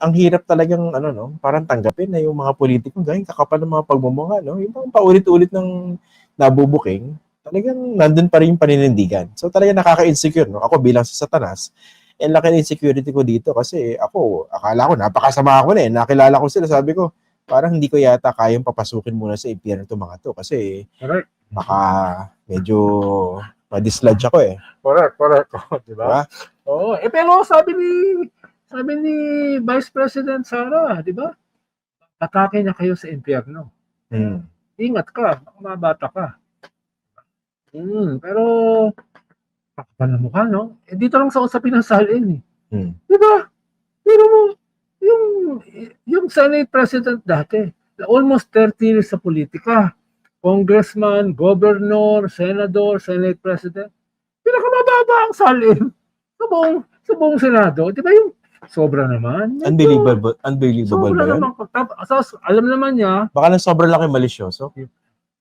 ang hirap talagang ano no, parang tanggapin na yung mga politiko gawin kakapal ng mga pagmumukha no. Yung paulit-ulit ng nabubuking, talagang nandun pa rin yung paninindigan. So talagang nakaka-insecure no. Ako bilang sa Satanas, ang laki ng insecurity ko dito kasi ako, akala ko napakasama ako na eh. Nakilala ko sila, sabi ko, parang hindi ko yata kayang papasukin muna sa impyerno itong mga to kasi Correct. baka medyo ma-dislodge ako eh. Correct, correct. Oh, di Diba? ba? Oo. Eh, pero sabi ni, sabi ni Vice President Sara, di ba? Atake niya kayo sa impyerno. Hmm. Ingat ka, mabata ka. Hmm, pero, kakapal na mukha, no? Eh, dito lang sa usapin ng salin, eh. Hmm. Di ba? Pero mo, yung, yung Senate President dati, almost 30 years sa politika, congressman, governor, senador, Senate President, pinakamababa ang salin sa buong, sa buong Senado. Di ba yung sobra naman? Unbelievable, unbelievable Sobra ba yun? naman. Tap- asas- alam naman niya, Baka nang sobrang laki malisyoso.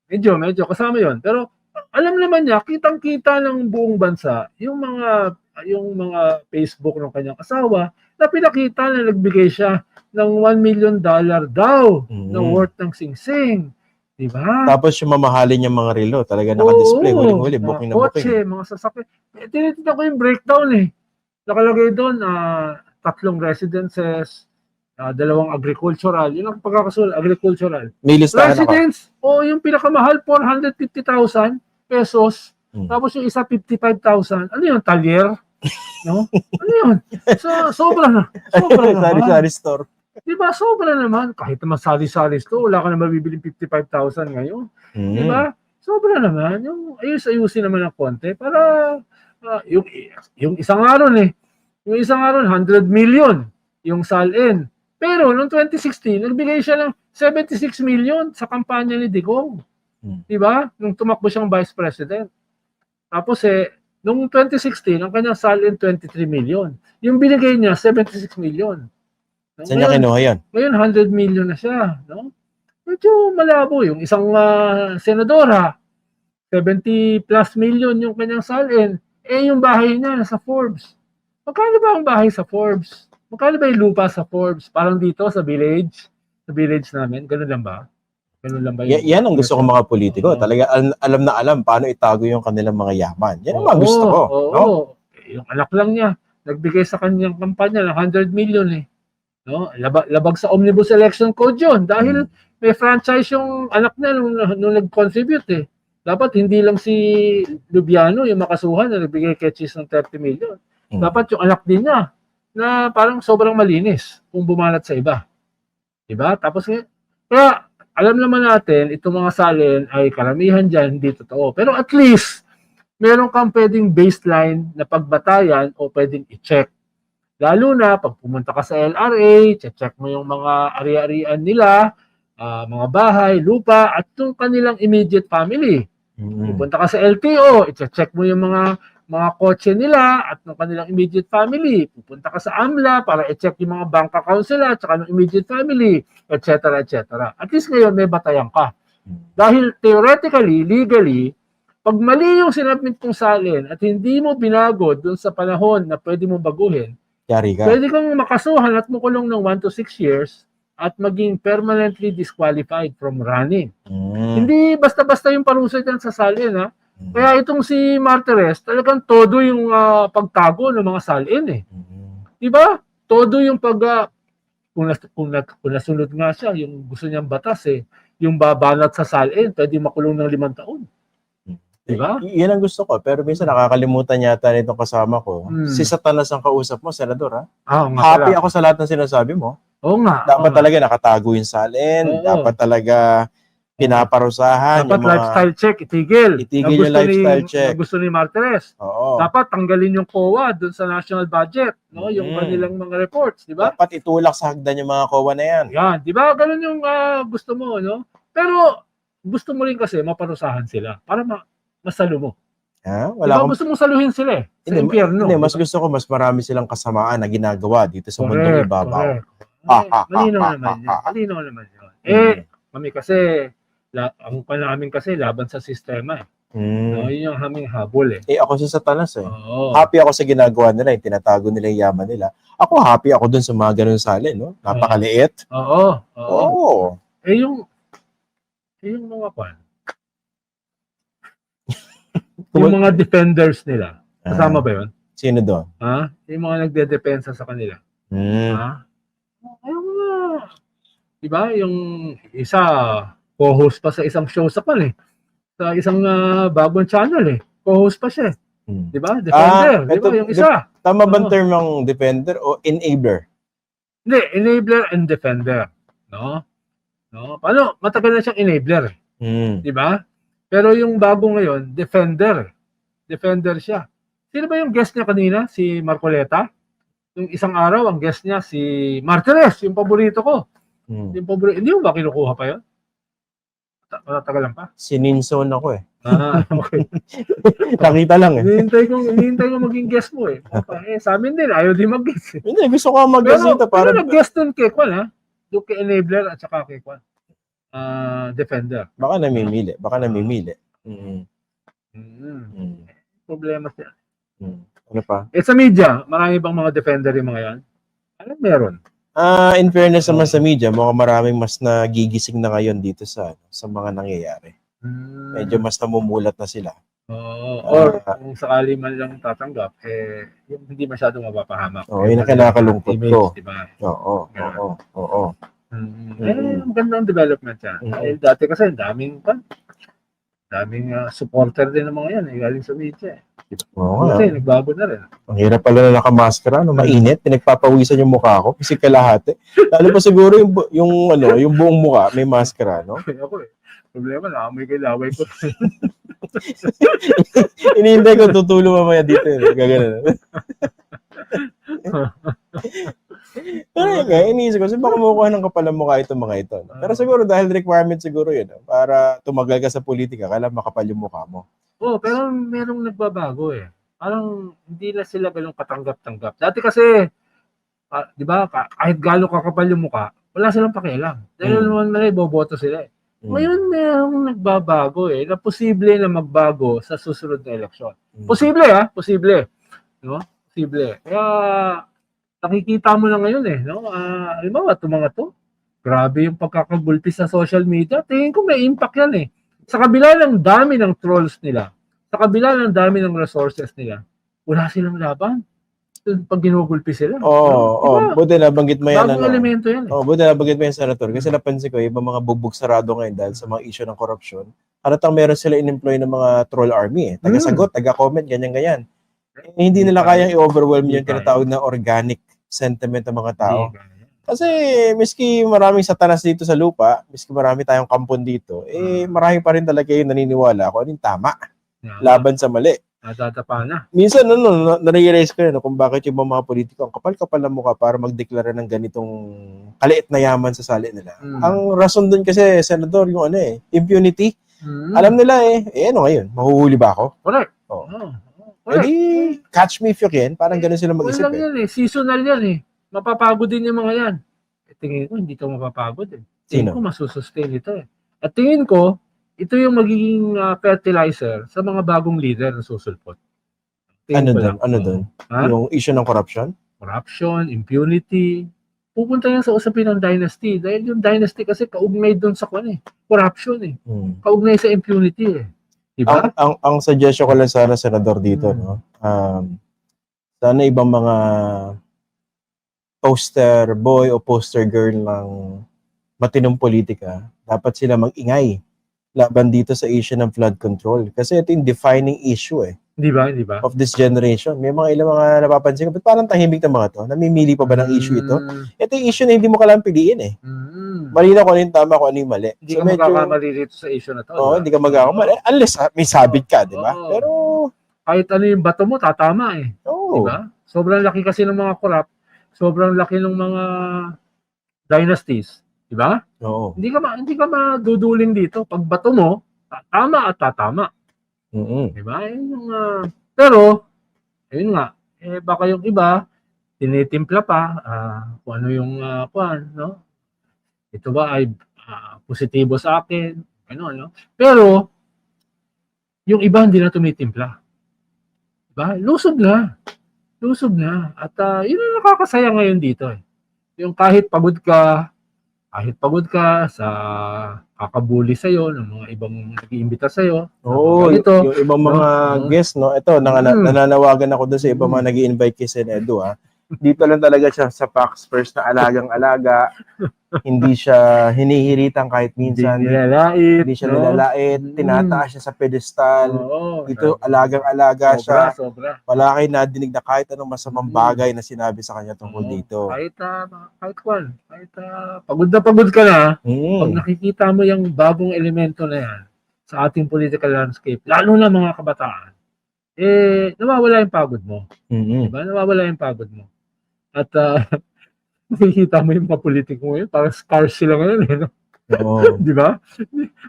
medyo, medyo, kasama yon Pero alam naman niya, kitang-kita ng buong bansa, yung mga yung mga Facebook ng kanyang asawa, na pinakita na nagbigay siya ng 1 million dollar daw na Mm. worth ng sing-sing. Di ba? Tapos yung mamahalin niyang mga relo, talaga naka-display, Oo, huling-huli, mga booking na kotse, booking. mga sasakyan. Eh, tinitignan ko yung breakdown eh. Nakalagay doon, ah, tatlong residences, ah, dalawang agricultural. Yun ang pagkakasul, agricultural. May listahan ako. Residence, o yung pinakamahal, 450,000 pesos. Hmm. Tapos yung isa, 55,000. Ano yun, talyer? No? Ano yun? So, sobra na. Sobra naman. Sari-sari store. Di ba? Sobra naman. Kahit naman sari-sari to, wala ka na mabibiling 55,000 ngayon. Di Mm. ba? Sobra naman. Yung ayus-ayusin naman ng konti para ah, yung, yung isang araw eh. Yung isang araw, 100 million yung salin. Pero noong 2016, nagbigay siya ng 76 million sa kampanya ni Digong. Hmm. Di ba? Nung tumakbo siyang vice president. Tapos eh, nung 2016, ang kanyang salin 23 million. Yung binigay niya, 76 million. No? Saan niya kinuha yan? ngayon 100 million na siya, no? Medyo malabo yung isang ah, senadora 70 plus million yung kanyang salin. Eh yung bahay niya nasa Forbes. Magkano ba ang bahay sa Forbes? Magkano ba yung lupa sa Forbes? Parang dito sa village, sa village namin, ganun lang ba? Ganun lang ba Y- yan ang gusto ko mga politiko. Oo. Talaga al- alam na alam paano itago yung kanilang mga yaman. Yan ang mga gusto ko. Oo, no? Eh, Yung anak lang niya, nagbigay sa kanyang kampanya ng 100 million eh. No? Labag, labag sa Omnibus Election Code yun. Dahil Hmm. may franchise yung anak niya nung, nung nag-contribute eh. Dapat hindi lang si Lubiano yung makasuhan na nagbigay kay Cheese ng 30 million. Hmm. Dapat yung anak din niya na parang sobrang malinis kung bumalat sa iba. Diba? Tapos nga- kaya alam naman natin, itong mga salin ay karamihan dyan, hindi totoo. Pero at least, meron kang pwedeng baseline na pagbatayan o pwedeng i-check. Lalo na pag pumunta ka sa LRA, check mo yung mga ari-arian nila, ah, mga bahay, lupa, at yung kanilang immediate family. Mm. Pupunta ka sa LTO, i-check mo yung mga mga kotse nila at ng kanilang immediate family. Pupunta ka sa AMLA para i-check yung mga bank accounts nila at saka ng immediate family, etc. etc. At least ngayon may batayan ka. Dahil theoretically, legally, pag mali yung sinabmit mong salin at hindi mo binago dun sa panahon na pwede mo baguhin, Yari ka. pwede kang makasuhan at makulong ng 1 to 6 years at maging permanently disqualified from running. Mm. Hindi basta-basta yung parusa dyan sa salin, ha? Mm. Kaya itong si Martires, talagang todo yung ah, pagtago ng mga salin, eh. Mm. Di ba? Todo yung pag... ah, kung, nas, kung, na, kung nasunod nga siya, yung gusto niyang batas, eh, yung babanat sa salin, pwede makulong ng limang taon. Di ba? Y- yan ang gusto ko. Pero minsan nakakalimutan yata nitong kasama ko. Mm. Si Satanas ang kausap mo, Senador. Ha? Nga Happy pala. ako sa lahat ng sinasabi mo. Oo nga. Dapat oo nga. talaga nakatago yung salin. Oo. Dapat talaga pinaparusahan. Dapat mga, lifestyle check, itigil. Itigil yung lifestyle ni, check. gusto ni Martires. Oo. Dapat tanggalin yung COA dun sa national budget, no? Yung Mm. kanilang mga reports, di ba? Dapat itulak sa hagdan yung mga kowa na yan. Yan, di ba? Ganun yung ah, gusto mo, no? Pero gusto mo rin kasi maparusahan sila para ma masalo mo. Ha? Wala ba? akong Gusto mong saluhin sila eh. Sa Hindi, impyerno. Hindi, di mas gusto ko mas marami silang kasamaan na ginagawa dito sa mundong Correct, ibabaw. correct. Ha, Eh, ha, malinaw ha, naman ha, yun. ha. Malinaw naman yun. Mm. Eh, kami kasi, la, ang pa namin kasi laban sa sistema eh. Mm. No, yun yung aming habol eh. Eh, ako si Satanas eh. Oo. Happy ako sa ginagawa nila, yung tinatago nila yung yaman nila. Ako happy ako dun sa mga ganun sali, no? Napakaliit. Oo. Oo. Oo. Eh yung eh yung mga pan. yung mga defenders nila. Kasama Ah, ba yun? Sino doon? Ha? Yung mga nagdedepensa sa kanila. Mm. Ha? Yung mga, di ba? Yung isa, co-host pa sa isang show sa pan eh. Sa isang ah, bagong channel eh. Co-host pa siya eh. Mm. Di ba? Defender. Ah, di ba? Yung isa. Tama ba ang term ng defender o enabler? Hindi, enabler and defender. No? No? Paano? Matagal na siyang enabler. eh. Mm. Di ba? Pero yung bago ngayon, defender. Defender siya. Sino ba yung guest niya kanina? Si Marcoleta? Yung isang araw, ang guest niya si Martinez, yung paborito ko. Mm. Yung paborito, hindi mo ba kinukuha pa yun? Ta- Matagalan pa? Sininson ako eh. Ah, okay. Nakita lang eh. Hinihintay ko, hinihintay ko maging guest mo eh. Okay, eh, sa amin din, ayaw din mag-guest eh. Hindi, gusto ko Pero, mag-gasita para... pero nag-guest dun kay Kwan ha? Doon kay enabler at saka kay Kwan. Ah, defender. Baka namimili. Baka namimili. Mm. Mm. Mm. Problema siya. Mm. Ano pa? Eh sa media, marami bang mga defender yung mga yan? Ano meron? Ah, in fairness naman sa media, mukhang maraming mas nagigising na ngayon dito sa ano, sa mga nangyayari. Hmm. Medyo mas namumulat na sila. Oo. or Ah. kung sakali man lang tatanggap, eh, yung hindi masyadong mapapahamak. Oo, yun ang kinakalungkot image, ko. Diba? Oo, oo, oo. Mm. Mm. Eh, magandang development yan. Mm. Eh, dati kasi, daming pa. Daming ah, supporter din ng mga yan, eh, galing sa media. Eh. Oo nga. Kasi, nagbago na rin. Ang hirap pala na nakamaskara, no? mainit, pinagpapawisan yung mukha ko kasi kalahati. Lalo pa siguro yung, yung, ano, yung buong mukha may maskara, no? ako eh. Problema, naamoy kay laway ko. Inihintay ko tutulo mamaya dito. Eh. Gagano. Pero yun nga, iniisip ko, kasi baka makukuha ng kapal ng mukha itong mga ito. No? Pero siguro dahil requirement siguro yun, no? para tumagal ka sa politika, kailangan makapal yung mukha mo. Oo, oh, pero merong nagbabago eh. Parang hindi na sila ganun katanggap-tanggap. Dati kasi, ah, di ba, ka- kahit gano'ng kakapal yung mukha, wala silang pakialam. Dahil Mm. naman na boboto sila eh. Mm. Ngayon merong nagbabago eh, na posible na magbago sa susunod na eleksyon. Mm. Posible ha, posible. No? Posible. Kaya nakikita mo na ngayon eh, no? Ah, halimbawa, itong mga to, grabe yung pagkakagulpi sa social media. Tingin ko may impact yan eh. Sa kabila ng dami ng trolls nila, sa kabila ng dami ng resources nila, wala silang laban. Pag ginugulpi sila. Oo, oh, oh, Diba? buti nabanggit mo yan. Bagong Ano, elemento yan eh. oh, buti nabanggit mo yan, Senator. Kasi napansin ko, ibang mga bugbog sarado ngayon dahil sa mga issue ng korupsyon. Halatang meron sila in-employ ng mga troll army eh. Taga-sagot, taga-comment, ganyan-ganyan. Eh, hindi nila kayang i-overwhelm yung tinatawag na organic sentiment ng mga tao. Kasi miski maraming satanas dito sa lupa, miski marami tayong kampon dito, eh Hmm. marami pa rin talaga yung naniniwala kung ano yung tama, laban sa mali. Natatapa na. Minsan, ano, na- na-realize ko yun, no, kung bakit yung mga politiko, ang kapal-kapal na mukha para magdeklara ng ganitong kaliit na yaman sa sali nila. Mm. Ang rason dun kasi, Senador, yung ano eh, impunity. Mm. Alam nila eh, eh ano ngayon, mahuhuli ba ako? Correct. Oo. Oh. Eh Correct. di, catch me if you can. Parang ganun sila Wala mag-isip lang eh. yan eh. Seasonal yan eh. Mapapagod din yung mga yan. Eh, tingin ko, hindi to mapapagod eh. Tingin Sino? ko, masusustain ito eh. At tingin ko, ito yung magiging ah, fertilizer sa mga bagong leader na susulpot. Tingin Ano lang. Ano? Ha? Yung issue ng corruption? Corruption, impunity. Pupunta yan sa usapin ng dynasty. Dahil yung dynasty kasi kaugnay dun sa kwan eh. Corruption eh. Hmm. Kaugnay sa impunity eh. Diba? Ang, ang, ang suggestion ko lang sana, Senador, dito, Mm. no? Um, sana ibang mga poster boy o poster girl ng matinong politika, dapat sila mag-ingay laban dito sa issue ng flood control. Kasi ito yung defining issue eh, Di ba? Di ba? of this generation. May mga ilang mga napapansin ko, ba't parang tahimik ng mga to? Namimili pa ba ng issue ito? Mm, Ito yung issue na hindi mo kailangan piliin eh. mm. Malinaw kung ano yung tama, kung ano yung mali. Hindi ka magkakamali dito sa issue na to. Oo, ba? hindi ka magkakamali. Unless ah, may sabit ka, di ba? Oo. Pero, Kahit ano yung bato mo, tatama eh. oo. Di ba? Sobrang laki kasi ng mga corrupt. Sobrang laki ng mga dynasties. Di ba? Oo. Hindi ka, ma, hindi ka maduduling dito. Pag bato mo, tatama at tatama. Mm-mm. Di ba? Yun yung, ah, pero, ayun nga, eh, baka yung iba, tinitimpla pa, ah, kung ano yung, uh, kuan, no? Ito ba ay ah, positibo sa akin? Ano, ano? Pero, yung iba hindi na tumitimpla. Diba? Lusob na. Lusob na. At ah, yun ang nakakasaya ngayon dito. Eh. Yung kahit pagod ka, kahit pagod ka sa kakabuli sa'yo, ng mga ibang nag-iimbita sa'yo. Oo, Mga ganito. yung ibang mga No? guest, no? Ito, nang, Mm. nananawagan ako doon sa ibang Mm. mga nag invite kay Senedo, ha? Dito lang talaga siya sa Pax First na alagang-alaga. hindi siya hinihiritan kahit Hindi minsan. nilalait. Hindi siya no? nilalait. Tinataas siya sa pedestal. Oo. Dito, alagang-alaga sobra, siya. sobra. Wala kayo nadinig na kahit anong masamang Mm. bagay na sinabi sa kanya tungkol Oo. dito. Kahit, ah, kahit kwan, kahit ah, pagod na pagod ka na, pag Mm. nakikita mo yung bagong elemento na yan sa ating political landscape, lalo na mga kabataan, eh, nawawala yung pagod mo. Mm. Diba? Nawawala yung pagod mo. At ah, nakikita mo yung mga politiko ngayon, parang scars sila ngayon, eh, no? Oo. di ba?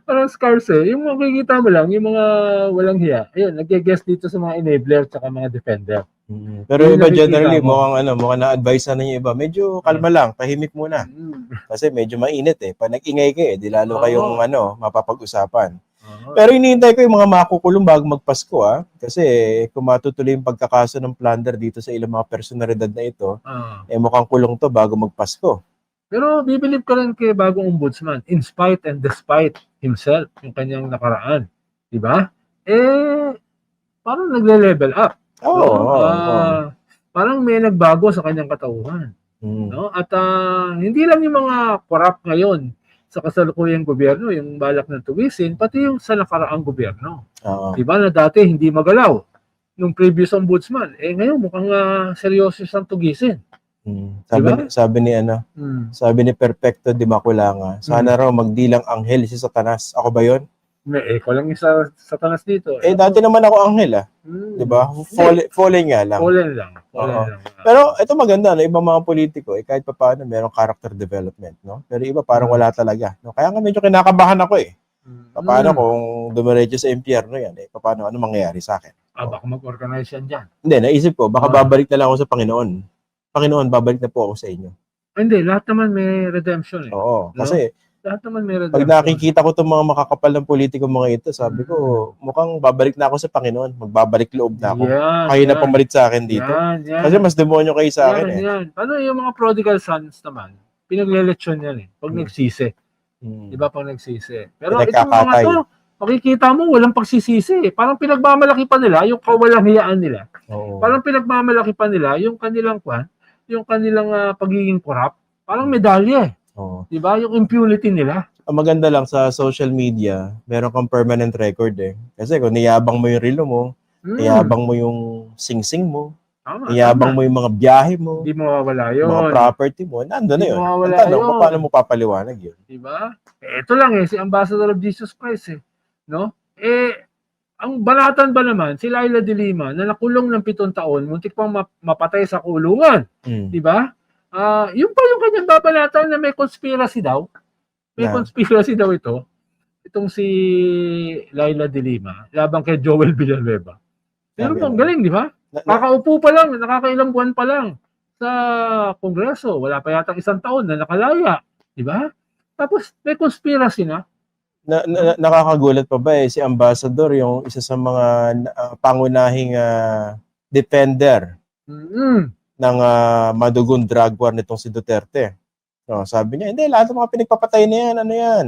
Parang scars eh. Yung makikita mo lang, yung mga walang hiya, ayun, nag-guest dito sa mga enabler at mga defender. Mm. Pero Yung iba generally, mo. mukhang ano, mukhang na-advise na yung iba. Medyo kalma lang, tahimik muna. Mm. Kasi medyo mainit eh. Pag nag-ingay kayo, di lalo Oo. kayong ano, mapapag-usapan. Oo. Pero hinihintay ko yung mga makukulong bago magpasko ah. Kasi kung matutuloy yung pagkakaso ng plunder dito sa ilang mga personalidad na ito, Ah. eh mukhang kulong to bago magpasko. Pero bibilib ka rin kay bagong ombudsman in spite and despite himself, yung kanyang nakaraan. Di ba? Eh, parang nagle-level up. Oo. no? oo, oo. Ah, Parang may nagbago sa kanyang katauhan. Mm. No? At ah, hindi lang yung mga corrupt ngayon sa kasalukuyang gobyerno, yung balak ng tuwisin, pati yung sa nakaraang gobyerno. Oo. Di ba na dati hindi magalaw nung previous ombudsman. Eh ngayon mukhang ah, seryoso siyang tugisin. Mm. Sabi, Diba? ni, sabi ni ano, Hmm. sabi ni Perfecto Di Maculanga, sana raw magdilang anghel si Satanas. Ako ba 'yon? May echo lang yung sa satanas dito. Eh dati naman ako anghel ah, Hmm. 'di ba? Fall, falling nga lang. Fallen lang. Fallen Oo. lang. Pero ito maganda, no? ibang mga politiko, eh, kahit pa paano, merong character development, no? Pero iba parang wala talaga. No? Kaya nga medyo kinakabahan ako eh. Hmm. Paano kung dumiretso sa impyerno yan, eh, paano, ano mangyayari sa akin? Ah, baka mag-organize yan dyan. Hindi, naisip ko, baka Ah. babalik na lang ako sa Panginoon. Panginoon, babalik na po ako sa inyo. Ah, Hindi, lahat naman may redemption eh. Oo, kasi Lahat naman may pag nakikita ko itong mga makakapal ng politiko mga ito, sabi ko, mukhang babalik na ako sa Panginoon. Magbabalik loob na ako. Yan, Kayo na yan. sa akin dito. Yan, yan. Kasi mas demonyo kayo sa akin yan, eh. yan. Paano yung mga prodigal sons naman? Pinagleletsyon yan eh. Pag Hmm. nagsisi. Hmm. Di ba pag nagsisi? Pero itong mga Pinagkakatay. to, makikita mo, walang pagsisisi eh. Parang pinagmamalaki pa nila yung kawalang hiyaan nila. Oo. Parang pinagmamalaki pa nila yung kanilang kwan, yung kanilang ah, pagiging corrupt. Parang medalya eh. Oo. Di ba? Yung impunity nila. ang maganda lang sa social media, meron kang permanent record eh. Kasi kung niyabang mo yung relo mo, Hmm. niyabang mo yung sing-sing mo, Tama, niyabang tama. mo yung mga biyahe mo, Hindi mawawala yun. mga property mo, nandun na yun. mawawala Ang tanong, yun. paano mo papaliwanag yun? Di ba? Eh, ito lang eh, si Ambassador of Jesus Christ eh. No? Eh, ang banatan ba naman, si Laila de Lima, na nakulong ng pitong taon, muntik pang map- mapatay sa kulungan. Mm. Di Ah, yung pa yung kanyang babalatan na may conspiracy daw. May Yeah. conspiracy daw ito. Itong si Laila de Lima, labang kay Joel Villanueva. Pero Sabi ang galing, di ba? Kakaupo pa lang, nakakailang buwan pa lang sa Kongreso. Wala pa yata isang taon na nakalaya. Di ba? Tapos may conspiracy na. na, na- nakakagulat pa ba eh, si Ambassador, yung isa sa mga ah, pangunahing ah, defender Mm. Ng ah, madugong drug war nitong si Duterte. So, sabi niya, hindi, lahat ng mga pinagpapatay na yan, ano yan?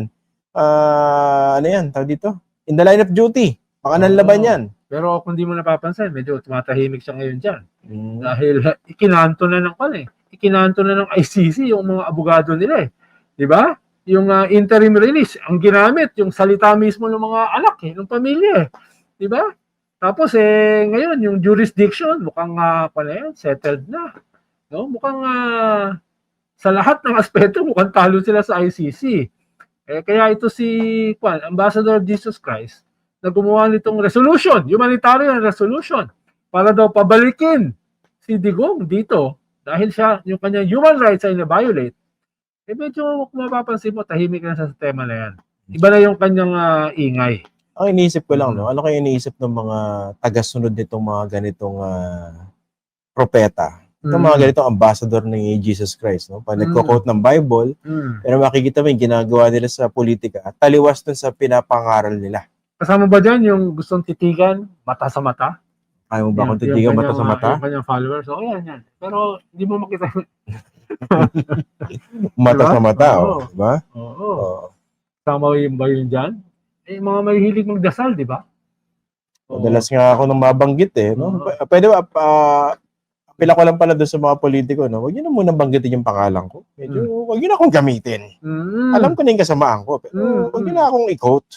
Ah, ano yan, tawag dito? In the line of duty. Baka nanlaban yan. Pero kung di mo napapansin, medyo tumatahimik siya ngayon dyan. Mm. Dahil uh, ikinanto na ng kan eh. Ikinanto na ng ICC yung mga abogado nila eh. Di ba? Yung uh, interim release, ang ginamit, yung salita mismo ng mga anak eh, ng pamilya eh. Di ba? Tapos eh, ngayon, yung jurisdiction, mukhang uh, pa na yan, settled na. No? Mukhang uh, sa lahat ng aspeto, mukhang talo sila sa ICC. Eh, kaya ito si Kwan, Ambassador of Jesus Christ, na gumawa nitong resolution, humanitarian resolution, para daw pabalikin si Digong dito dahil siya, yung kanyang human rights ay na-violate, eh medyo kung mapapansin mo, tahimik na sa tema na yan. Iba na yung kanyang ah, ingay. Ang iniisip ko lang, no? ano kaya iniisip ng mga tagasunod nitong mga ganitong ah, propeta? Itong mga Mm. ganitong ambassador ng Jesus Christ. No? Pag Mm. nagko-quote ng Bible, Mm. pero makikita mo yung ginagawa nila sa politika at taliwas dun sa pinapangaral nila. Kasama ba dyan yung gustong titigan, mata sa mata? Ayaw mo ba Yung- titigan mata sa mata? Yung kanyang followers. So, yan, yan. Pero, hindi mo makita. Mata Diba? sa mata, Oo. oh. Diba? Oo. Oo. Kasama yun ba yun dyan? Eh, mga mahihilig magdasal, di ba? Oo. Madalas nga ako nang mabanggit eh. No? P- Pwede ba, uh, apila ko lang pala doon sa mga politiko, no? Huwag niyo na muna banggitin yung pangalan ko. Medyo, huwag niyo na akong gamitin. Mm. Alam ko na yung kasamaan ko, pero Mm, huwag niyo mm. na akong i-quote.